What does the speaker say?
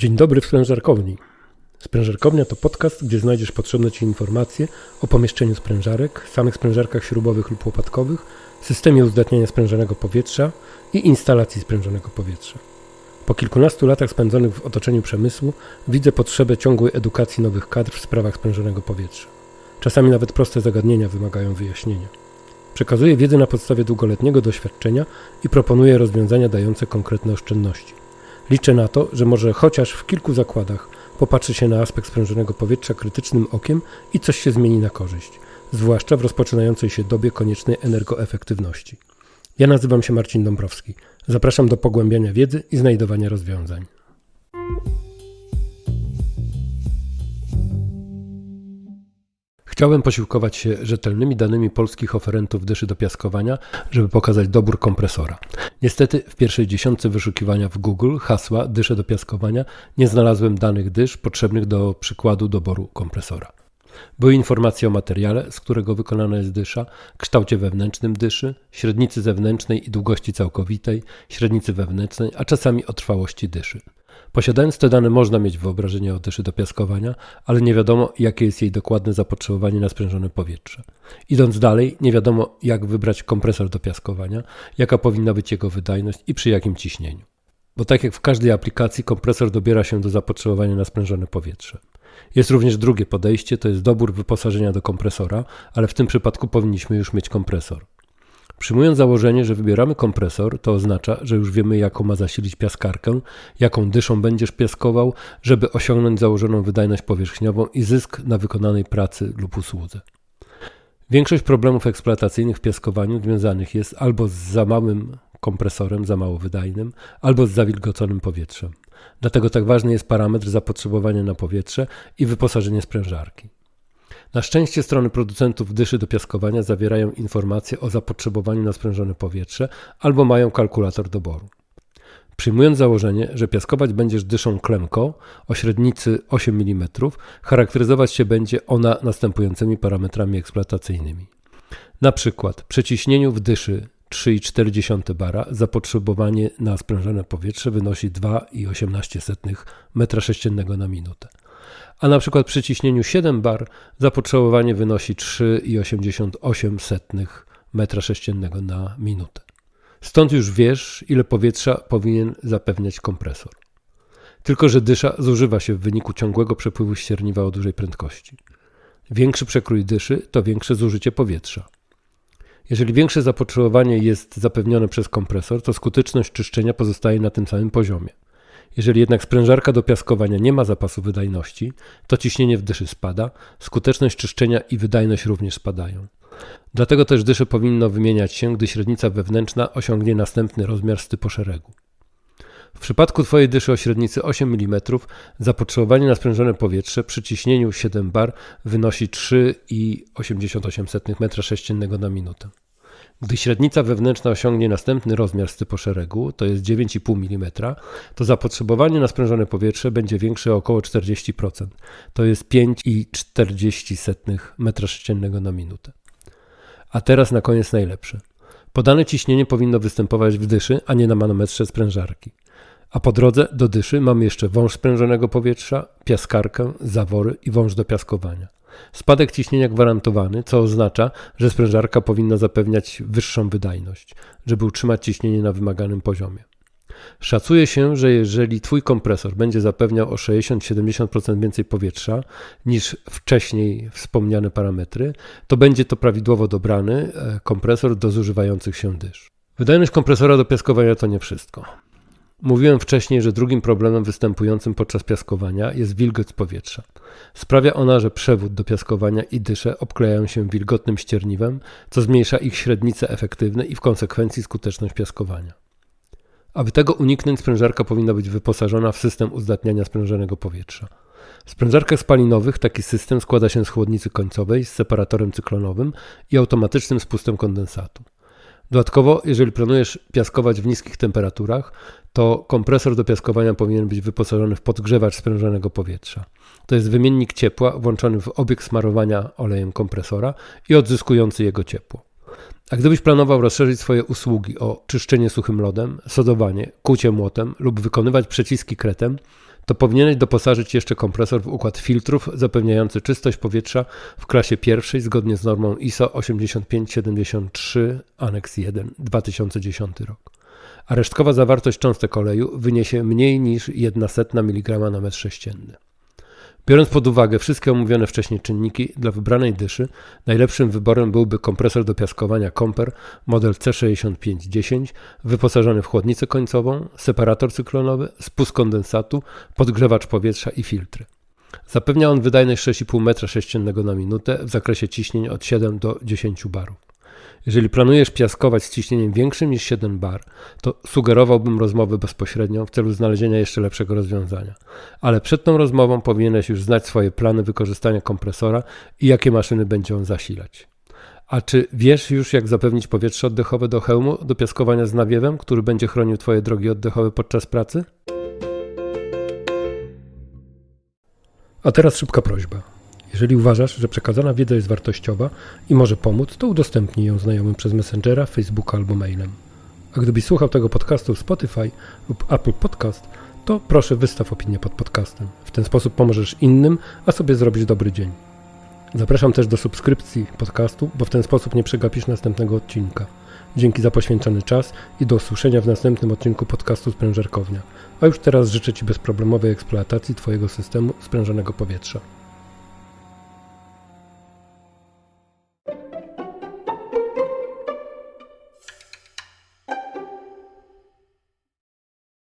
Dzień dobry w sprężarkowni. Sprężarkownia to podcast, gdzie znajdziesz potrzebne Ci informacje o pomieszczeniu sprężarek, samych sprężarkach śrubowych lub łopatkowych, systemie uzdatniania sprężonego powietrza i instalacji sprężonego powietrza. Po kilkunastu latach spędzonych w otoczeniu przemysłu widzę potrzebę ciągłej edukacji nowych kadr w sprawach sprężonego powietrza. Czasami nawet proste zagadnienia wymagają wyjaśnienia. Przekazuję wiedzę na podstawie długoletniego doświadczenia i proponuję rozwiązania dające konkretne oszczędności. Liczę na to, że może chociaż w kilku zakładach popatrzy się na aspekt sprężonego powietrza krytycznym okiem i coś się zmieni na korzyść, zwłaszcza w rozpoczynającej się dobie koniecznej energoefektywności. Ja nazywam się Marcin Dąbrowski. Zapraszam do pogłębiania wiedzy i znajdowania rozwiązań. Chciałem posiłkować się rzetelnymi danymi polskich oferentów dyszy do piaskowania, żeby pokazać dobór kompresora. Niestety w pierwszej dziesiątce wyszukiwania w Google hasła dysze do piaskowania nie znalazłem danych dysz potrzebnych do przykładu doboru kompresora. Były informacje o materiale, z którego wykonana jest dysza, kształcie wewnętrznym dyszy, średnicy zewnętrznej i długości całkowitej, średnicy wewnętrznej, a czasami o trwałości dyszy. Posiadając te dane można mieć wyobrażenie o dyszy do piaskowania, ale nie wiadomo jakie jest jej dokładne zapotrzebowanie na sprężone powietrze. Idąc dalej, nie wiadomo jak wybrać kompresor do piaskowania, jaka powinna być jego wydajność i przy jakim ciśnieniu. Bo tak jak w każdej aplikacji, kompresor dobiera się do zapotrzebowania na sprężone powietrze. Jest również drugie podejście, to jest dobór wyposażenia do kompresora, ale w tym przypadku powinniśmy już mieć kompresor. Przyjmując założenie, że wybieramy kompresor, to oznacza, że już wiemy, jaką ma zasilić piaskarkę, jaką dyszą będziesz piaskował, żeby osiągnąć założoną wydajność powierzchniową i zysk na wykonanej pracy lub usłudze. Większość problemów eksploatacyjnych w piaskowaniu związanych jest albo z za małym kompresorem, za mało wydajnym, albo z zawilgoconym powietrzem. Dlatego tak ważny jest parametr zapotrzebowania na powietrze i wyposażenie sprężarki. Na szczęście strony producentów dyszy do piaskowania zawierają informacje o zapotrzebowaniu na sprężone powietrze albo mają kalkulator doboru. Przyjmując założenie, że piaskować będziesz dyszą klemko o średnicy 8 mm, charakteryzować się będzie ona następującymi parametrami eksploatacyjnymi. Na przykład przy ciśnieniu w dyszy 3,4 bara zapotrzebowanie na sprężone powietrze wynosi 2,18 m3 na minutę a na przykład przy ciśnieniu 7 bar zapotrzebowanie wynosi 3,88 m3 na minutę. Stąd już wiesz, ile powietrza powinien zapewniać kompresor. Tylko, że dysza zużywa się w wyniku ciągłego przepływu ścierniwa o dużej prędkości. Większy przekrój dyszy to większe zużycie powietrza. Jeżeli większe zapotrzebowanie jest zapewnione przez kompresor, to skuteczność czyszczenia pozostaje na tym samym poziomie. Jeżeli jednak sprężarka do piaskowania nie ma zapasu wydajności, to ciśnienie w dyszy spada, skuteczność czyszczenia i wydajność również spadają. Dlatego też dysze powinno wymieniać się, gdy średnica wewnętrzna osiągnie następny rozmiar stypu szeregu. W przypadku Twojej dyszy o średnicy 8 mm zapotrzebowanie na sprężone powietrze przy ciśnieniu 7 bar wynosi 3,88 m3 na minutę. Gdy średnica wewnętrzna osiągnie następny rozmiar stypu szeregu, to jest 9,5 mm, to zapotrzebowanie na sprężone powietrze będzie większe o około 40%, to jest 5,40 m3 na minutę. A teraz na koniec najlepsze. Podane ciśnienie powinno występować w dyszy, a nie na manometrze sprężarki. A po drodze do dyszy mamy jeszcze wąż sprężonego powietrza, piaskarkę, zawory i wąż do piaskowania. Spadek ciśnienia gwarantowany, co oznacza, że sprężarka powinna zapewniać wyższą wydajność, żeby utrzymać ciśnienie na wymaganym poziomie. Szacuje się, że jeżeli Twój kompresor będzie zapewniał o 60-70% więcej powietrza niż wcześniej wspomniane parametry, to będzie to prawidłowo dobrany e, kompresor do zużywających się dysz. Wydajność kompresora do piaskowania to nie wszystko. Mówiłem wcześniej, że drugim problemem występującym podczas piaskowania jest wilgoć powietrza. Sprawia ona, że przewód do piaskowania i dysze obklejają się wilgotnym ścierniwem, co zmniejsza ich średnice efektywne i w konsekwencji skuteczność piaskowania. Aby tego uniknąć, sprężarka powinna być wyposażona w system uzdatniania sprężonego powietrza. W sprężarkach spalinowych taki system składa się z chłodnicy końcowej z separatorem cyklonowym i automatycznym spustem kondensatu. Dodatkowo, jeżeli planujesz piaskować w niskich temperaturach, to kompresor do piaskowania powinien być wyposażony w podgrzewacz sprężonego powietrza. To jest wymiennik ciepła włączony w obieg smarowania olejem kompresora i odzyskujący jego ciepło. A gdybyś planował rozszerzyć swoje usługi o czyszczenie suchym lodem, sodowanie, kucie młotem lub wykonywać przeciski kretem, to powinieneś doposażyć jeszcze kompresor w układ filtrów zapewniający czystość powietrza w klasie pierwszej zgodnie z normą ISO 8573 Annex 1 2010 rok. A resztkowa zawartość cząstek oleju wyniesie mniej niż 1,1 mg na metr sześcienny. Biorąc pod uwagę wszystkie omówione wcześniej czynniki, dla wybranej dyszy najlepszym wyborem byłby kompresor do piaskowania Comper model C6510 wyposażony w chłodnicę końcową, separator cyklonowy, spust kondensatu, podgrzewacz powietrza i filtry. Zapewnia on wydajność 6,5 m3 na minutę w zakresie ciśnień od 7 do 10 barów. Jeżeli planujesz piaskować z ciśnieniem większym niż 7 bar, to sugerowałbym rozmowę bezpośrednią w celu znalezienia jeszcze lepszego rozwiązania. Ale przed tą rozmową powinieneś już znać swoje plany wykorzystania kompresora i jakie maszyny będzie on zasilać. A czy wiesz już, jak zapewnić powietrze oddechowe do hełmu do piaskowania z nawiewem, który będzie chronił Twoje drogi oddechowe podczas pracy? A teraz szybka prośba. Jeżeli uważasz, że przekazana wiedza jest wartościowa i może pomóc, to udostępnij ją znajomym przez Messengera, Facebooka albo mailem. A gdybyś słuchał tego podcastu w Spotify lub Apple Podcast, to proszę wystaw opinię pod podcastem. W ten sposób pomożesz innym, a sobie zrobisz dobry dzień. Zapraszam też do subskrypcji podcastu, bo w ten sposób nie przegapisz następnego odcinka. Dzięki za poświęcony czas i do usłyszenia w następnym odcinku podcastu Sprężerkownia. A już teraz życzę Ci bezproblemowej eksploatacji Twojego systemu sprężonego powietrza.